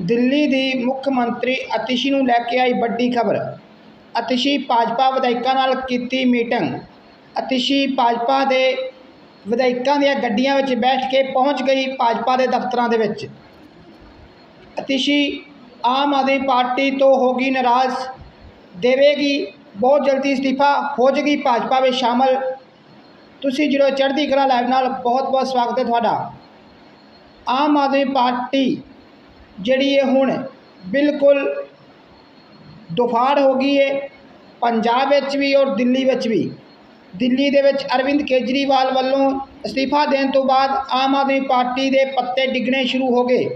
ਦਿੱਲੀ ਦੀ ਮੁੱਖ ਮੰਤਰੀ ਅਤਿਸ਼ੀ ਨੂੰ ਲੈ ਕੇ ਆਈ ਵੱਡੀ ਖਬਰ। ਅਤਿਸ਼ੀ ਭਾਜਪਾ ਵਿਧਾਇਕਾਂ ਨਾਲ ਕੀਤੀ ਮੀਟਿੰਗ। ਅਤਿਸ਼ੀ ਭਾਜਪਾ ਦੇ ਵਿਧਾਇਕਾਂ ਦੀਆਂ ਗੱਡੀਆਂ ਵਿੱਚ ਬੈਠ ਕੇ ਪਹੁੰਚ ਗਈ ਭਾਜਪਾ ਦੇ ਦਫ਼ਤਰਾਂ ਦੇ ਵਿੱਚ। ਅਤਿਸ਼ੀ ਆਮ ਆਦਮੀ ਪਾਰਟੀ ਤੋਂ ਹੋਗੀ ਨਾਰਾਜ਼। ਦੇਵੇਗੀ, ਬਹੁਤ ਜਲਦੀ ਅਸਤੀਫਾ ਹੋ ਜਾਏਗੀ ਭਾਜਪਾ ਵਿੱਚ ਸ਼ਾਮਲ। ਤੁਸੀਂ ਜਦੋਂ ਚੜ੍ਹਦੀ ਕਲਾ ਲਾਈਵ ਨਾਲ ਬਹੁਤ ਬਹੁਤ ਸਵਾਗਤ ਹੈ ਤੁਹਾਡਾ। ਆਮ ਆਦਮੀ ਪਾਰਟੀ ਜਿਹੜੀ ਇਹ ਹੁਣ ਬਿਲਕੁਲ ਦੁਫਾੜ ਹੋ ਗਈ ਹੈ ਪੰਜਾਬ ਵਿੱਚ ਵੀ ਔਰ ਦਿੱਲੀ ਵਿੱਚ ਵੀ। ਦਿੱਲੀ ਦੇ ਵਿੱਚ ਅਰਵਿੰਦ ਕੇਜਰੀਵਾਲ ਵੱਲੋਂ ਅਸਤੀਫਾ ਦੇਣ ਤੋਂ ਬਾਅਦ ਆਮ ਆਦਮੀ ਪਾਰਟੀ ਦੇ ਪੱਤੇ ਡਿੱਗਣੇ ਸ਼ੁਰੂ ਹੋ ਗਏ।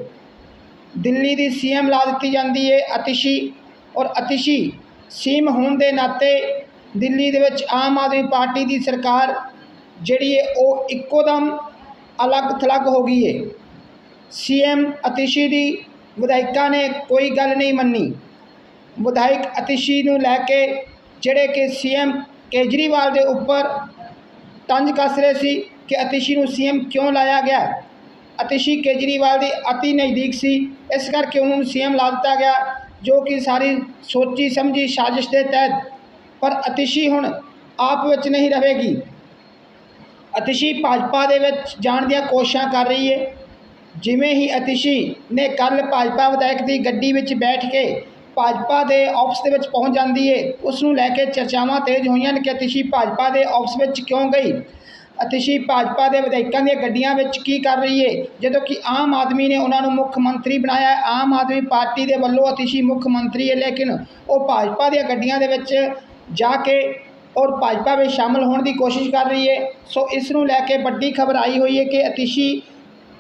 ਦਿੱਲੀ ਦੀ ਸੀਐਮ ਲਾ ਦਿੱਤੀ ਜਾਂਦੀ ਹੈ ਅਤਿਸ਼ੀ ਔਰ ਅਤਿਸ਼ੀ ਸੀਐਮ ਹੋਣ ਦੇ ਨਾਤੇ ਦਿੱਲੀ ਦੇ ਵਿੱਚ ਆਮ ਆਦਮੀ ਪਾਰਟੀ ਦੀ ਸਰਕਾਰ ਜਿਹੜੀ ਹੈ ਉਹ ਇੱਕੋ ਦਮ ਅਲੱਗ ਥਲੱਗ ਹੋ ਗਈ ਹੈ ਸੀਐਮ ਅਤਿਸ਼ੀ ਦੀ ਵਿਧਾਇਕਾਂ ਨੇ ਕੋਈ ਗੱਲ ਨਹੀਂ ਮੰਨੀ। ਵਿਧਾਇਕ ਅਤਿਸ਼ੀ ਨੂੰ ਲੈ ਕੇ ਜਿਹੜੇ ਕਿ ਸੀਐਮ ਕੇਜਰੀਵਾਲ ਦੇ ਉੱਪਰ ਤੰਜ ਕੱਸ ਰਹੇ ਸੀ ਕਿ ਅਤਿਸ਼ੀ ਨੂੰ ਸੀਐਮ ਕਿਉਂ ਲਾਇਆ ਗਿਆ? ਅਤਿਸ਼ੀ ਕੇਜਰੀਵਾਲ ਦੀ ਅਤੀ ਨਜ਼ਦੀਕ ਸੀ। ਇਸ ਕਰਕੇ ਉਹਨਾਂ ਨੂੰ ਸੀਐਮ ਲਾ ਦਿੱਤਾ ਗਿਆ, ਜੋ ਕਿ ਸਾਰੀ ਸੋਚੀ ਸਮਝੀ ਸਾਜ਼ਿਸ਼ ਦੇ ਤਹਿਤ। ਪਰ ਅਤਿਸ਼ੀ ਹੁਣ ਆਪ ਵਿੱਚ ਨਹੀਂ ਰਹੇਗੀ। ਅਤਿਸ਼ੀ ਭਾਜਪਾ ਦੇ ਵਿੱਚ ਜਾਣ ਦੀਆਂ ਕੋਸ਼ਿਸ਼ਾਂ ਕਰ ਰਹੀ ਹੈ ਜਿਵੇਂ ਹੀ ਅਤਿਸ਼ੀ ਨੇ ਕੱਲ ਭਾਜਪਾ ਵਿਧਾਇਕ ਦੀ ਗੱਡੀ ਵਿੱਚ ਬੈਠ ਕੇ ਭਾਜਪਾ ਦੇ ਆਫਿਸ ਦੇ ਵਿੱਚ ਪਹੁੰਚ ਜਾਂਦੀ ਹੈ ਉਸ ਨੂੰ ਲੈ ਕੇ ਚਰਚਾਵਾਂ ਤੇਜ਼ ਹੋਈਆਂ ਨੇ ਕਿ ਅਤਿਸ਼ੀ ਭਾਜਪਾ ਦੇ ਆਫਿਸ ਵਿੱਚ ਕਿਉਂ ਗਈ? ਅਤਿਸ਼ੀ ਭਾਜਪਾ ਦੇ ਵਿਧਾਇਕਾਂ ਦੀਆਂ ਗੱਡੀਆਂ ਵਿੱਚ ਕੀ ਕਰ ਰਹੀ ਹੈ ਜਦੋਂ ਕਿ ਆਮ ਆਦਮੀ ਨੇ ਉਹਨਾਂ ਨੂੰ ਮੁੱਖ ਮੰਤਰੀ ਬਣਾਇਆ, ਆਮ ਆਦਮੀ ਪਾਰਟੀ ਦੇ ਵੱਲੋਂ ਅਤਿਸ਼ੀ ਮੁੱਖ ਮੰਤਰੀ ਹੈ ਲੇਕਿਨ ਉਹ ਭਾਜਪਾ ਦੀਆਂ ਗੱਡੀਆਂ ਦੇ ਵਿੱਚ ਜਾ ਕੇ ਔਰ ਭਾਜਪਾ ਵਿੱਚ ਸ਼ਾਮਲ ਹੋਣ ਦੀ ਕੋਸ਼ਿਸ਼ ਕਰ ਰਹੀ ਹੈ ਸੋ ਇਸ ਨੂੰ ਲੈ ਕੇ ਵੱਡੀ ਖਬਰ ਆਈ ਹੋਈ ਹੈ ਕਿ ਅਤਿਸ਼ੀ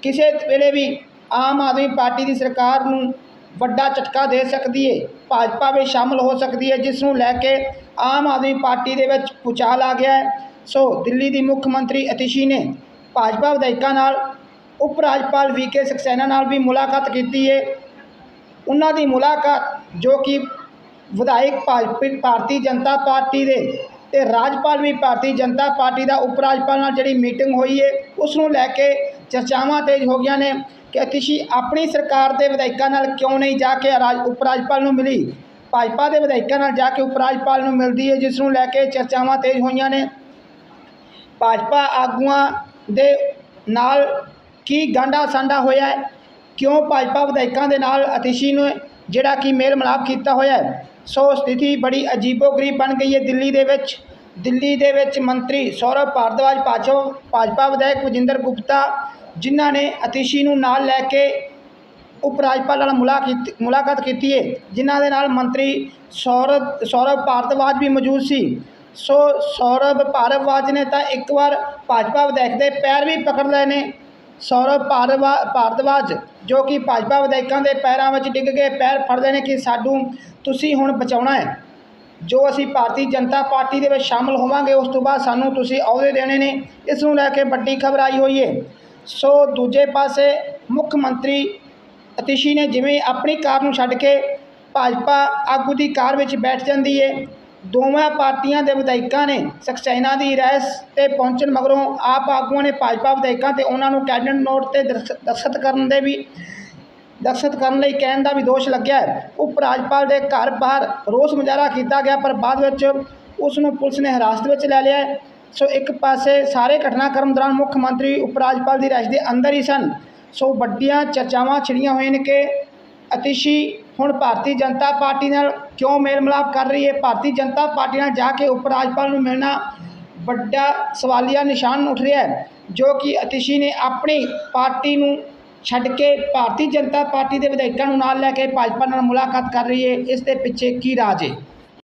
ਕਿਸੇ ਵੇਲੇ ਵੀ ਆਮ ਆਦਮੀ ਪਾਰਟੀ ਦੀ ਸਰਕਾਰ ਨੂੰ ਵੱਡਾ ਝਟਕਾ ਦੇ ਸਕਦੀ ਹੈ ਭਾਜਪਾ ਵਿੱਚ ਸ਼ਾਮਲ ਹੋ ਸਕਦੀ ਹੈ ਜਿਸ ਨੂੰ ਲੈ ਕੇ ਆਮ ਆਦਮੀ ਪਾਰਟੀ ਦੇ ਵਿੱਚ ਪੁਚਾਲ ਆ ਗਿਆ ਹੈ ਸੋ ਦਿੱਲੀ ਦੀ ਮੁੱਖ ਮੰਤਰੀ ਅਤਿਸ਼ੀ ਨੇ ਭਾਜਪਾ ਵਿਧਾਇਕਾਂ ਨਾਲ, ਉਪ ਰਾਜਪਾਲ ਵੀ ਕੇ ਸਕਸੈਨਾ ਨਾਲ ਵੀ ਮੁਲਾਕਾਤ ਕੀਤੀ ਹੈ ਉਹਨਾਂ ਦੀ ਮੁਲਾਕਾਤ ਜੋ ਕਿ ਵਿਧਾਇਕ ਭਾਜਪਾ ਭਾਰਤੀ ਜਨਤਾ ਪਾਰਟੀ ਦੇ ਤੇ ਰਾਜਪਾਲ ਵੀ ਭਾਰਤੀ ਜਨਤਾ ਪਾਰਟੀ ਦਾ ਉਪ ਰਾਜਪਾਲ ਨਾਲ ਜਿਹੜੀ ਮੀਟਿੰਗ ਹੋਈ ਹੈ ਉਸ ਨੂੰ ਲੈ ਕੇ ਚਰਚਾਵਾਂ ਤੇਜ਼ ਹੋ ਗਈਆਂ ਨੇ ਕਿ ਅਤਿਸ਼ੀ ਆਪਣੀ ਸਰਕਾਰ ਦੇ ਵਿਧਾਇਕਾਂ ਨਾਲ ਕਿਉਂ ਨਹੀਂ ਜਾ ਕੇ ਰਾਜ ਉਪ ਰਾਜਪਾਲ ਨੂੰ ਮਿਲੀ? ਭਾਜਪਾ ਦੇ ਵਿਧਾਇਕਾਂ ਨਾਲ ਜਾ ਕੇ ਉਪ ਰਾਜਪਾਲ ਨੂੰ ਮਿਲਦੀ ਹੈ, ਜਿਸ ਨੂੰ ਲੈ ਕੇ ਚਰਚਾਵਾਂ ਤੇਜ਼ ਹੋਈਆਂ ਨੇ। ਭਾਜਪਾ ਆਗੂਆਂ ਦੇ ਨਾਲ ਕੀ ਗਾਂਡਾ ਸਾਂਡਾ ਹੋਇਆ ਕਿਉਂ ਭਾਜਪਾ ਵਿਧਾਇਕਾਂ ਦੇ ਨਾਲ ਅਤਿਸ਼ੀ ਨੇ ਜਿਹੜਾ ਕਿ ਮੇਲ ਮਿਲਾਪ ਕੀਤਾ ਹੋਇਆ ਸੋ ਸਥਿਤੀ ਬੜੀ ਅਜੀਬੋ-ਗਰੀਬ ਬਣ ਗਈ ਹੈ ਦਿੱਲੀ ਦੇ ਵਿੱਚ। ਦਿੱਲੀ ਦੇ ਵਿੱਚ ਮੰਤਰੀ ਸੌਰਵ ਭਾਰਦਵਾਜ ਭਾਜਪਾ ਭਾਜਪਾ ਵਿਧਾਇਕ ਵਜਿੰਦਰ ਗੁਪਤਾ ਜਿਨ੍ਹਾਂ ਨੇ ਅਤੀਸ਼ੀ ਨੂੰ ਨਾਲ ਲੈ ਕੇ ਉਪ ਰਾਜਪਾਲ ਨਾਲ ਮੁਲਾਕਾਤ ਮੁਲਾਕਾਤ ਕੀਤੀ ਹੈ ਜਿਨ੍ਹਾਂ ਦੇ ਨਾਲ ਮੰਤਰੀ ਸੌਰਵ ਸੌਰਵ ਭਾਰਦਵਾਜ ਵੀ ਮੌਜੂਦ ਸੀ। ਸੋ ਸੌਰਵ ਭਾਰਦਵਾਜ ਨੇ ਤਾਂ ਇੱਕ ਵਾਰ ਭਾਜਪਾ ਵਿਧਾਇਕ ਦੇ ਪੈਰ ਵੀ ਪਕੜ ਲਏ ਨੇ। ਸੌਰਵ ਭਾਰਦਵਾ, ਭਾਰਦਵਾਜ ਜੋ ਕਿ ਭਾਜਪਾ ਵਿਧਾਇਕਾਂ ਦੇ ਪੈਰਾਂ ਵਿੱਚ ਡਿੱਗ ਕੇ ਪੈਰ ਫੜਦੇ ਨੇ ਕਿ ਸਾਨੂੰ ਤੁਸੀਂ ਹੁਣ ਬਚਾਉਣਾ ਹੈ ਜੋ ਅਸੀਂ ਭਾਰਤੀ ਜਨਤਾ ਪਾਰਟੀ ਦੇ ਵਿੱਚ ਸ਼ਾਮਲ ਹੋਵਾਂਗੇ, ਉਸ ਤੋਂ ਬਾਅਦ ਸਾਨੂੰ ਤੁਸੀਂ ਅਹੁਦੇ ਦੇਣੇ ਨੇ। ਇਸ ਨੂੰ ਲੈ ਕੇ ਵੱਡੀ ਖਬਰ ਆਈ ਹੋਈ ਹੈ ਸੋ ਦੂਜੇ ਪਾਸੇ ਮੁੱਖ ਮੰਤਰੀ ਅਤੀਸ਼ੀ ਨੇ ਜਿਵੇਂ ਆਪਣੀ ਕਾਰ ਨੂੰ ਛੱਡ ਕੇ ਭਾਜਪਾ ਆਗੂ ਦੀ ਕਾਰ ਵਿੱਚ ਬੈਠ ਜਾਂਦੀ ਹੈ ਦੋਵਾਂ ਪਾਰਟੀਆਂ ਦੇ ਵਿਧਾਇਕਾਂ ਨੇ ਸਕਸੈਨਾ ਦੀ ਰਹਿਸ ਤੇ ਪਹੁੰਚਣ ਮਗਰੋਂ ਆਪ ਆਗੂਆਂ ਨੇ ਭਾਜਪਾ ਵਿਧਾਇਕਾਂ ਤੇ ਉਹਨਾਂ ਨੂੰ ਕੈਬਨਿਟ ਨੋਟ ਤੇ ਦਰਖ- ਦਸਤਖਤ ਕਰਨ ਦੇ ਵੀ ਦਸਤਖਤ ਕਰਨ ਲਈ ਕਹਿਣ ਦਾ ਵੀ ਦੋਸ਼ ਲੱਗਿਆ ਉਪ ਰਾਜਪਾਲ ਦੇ ਘਰ ਬਾਹਰ ਰੋਸ ਮੁਜ਼ਾਹਰਾ ਕੀਤਾ ਗਿਆ ਪਰ ਬਾਅਦ ਵਿੱਚ ਉਸ ਨੂੰ ਪੁਲਿਸ ਨੇ ਹਿਰਾਸਤ ਵਿੱਚ ਲੈ ਲਿਆ ਸੋ ਇੱਕ ਪਾਸੇ ਸਾਰੇ ਘਟਨਾਕ੍ਰਮ ਦੌਰਾਨ ਮੁੱਖ ਮੰਤਰੀ ਉਪ ਰਾਜਪਾਲ ਦੀ ਰਿਹਾਇਸ਼ ਦੇ ਅੰਦਰ ਹੀ ਸਨ। ਸੋ ਵੱਡੀਆਂ ਚਰਚਾਵਾਂ ਛਿੜੀਆਂ ਹੋਈਆਂ ਨੇ ਕਿ ਅਤਿਸ਼ੀ ਹੁਣ ਭਾਰਤੀ ਜਨਤਾ ਪਾਰਟੀ ਨਾਲ ਕਿਉਂ ਮੇਲ ਮਿਲਾਪ ਕਰ ਰਹੀ ਹੈ? ਭਾਰਤੀ ਜਨਤਾ ਪਾਰਟੀ ਨਾਲ ਜਾ ਕੇ ਉਪ ਰਾਜਪਾਲ ਨੂੰ ਮਿਲਣਾ ਵੱਡਾ ਸਵਾਲੀਆ ਨਿਸ਼ਾਨ ਉੱਠ ਰਿਹਾ ਹੈ, ਜੋ ਕਿ ਅਤਿਸ਼ੀ ਨੇ ਆਪਣੀ ਪਾਰਟੀ ਨੂੰ ਛੱਡ ਕੇ ਭਾਰਤੀ ਜਨਤਾ ਪਾਰਟੀ ਦੇ ਵਿਧਾਇਕਾਂ ਨੂੰ ਨਾਲ ਲੈ ਕੇ ਭਾਜਪਾ ਨਾਲ ਮੁਲਾਕਾਤ ਕਰ ਰਹੀ ਹੈ। ਇਸ ਦੇ ਪਿੱਛੇ ਕੀ ਰਾਜ ਹੈ?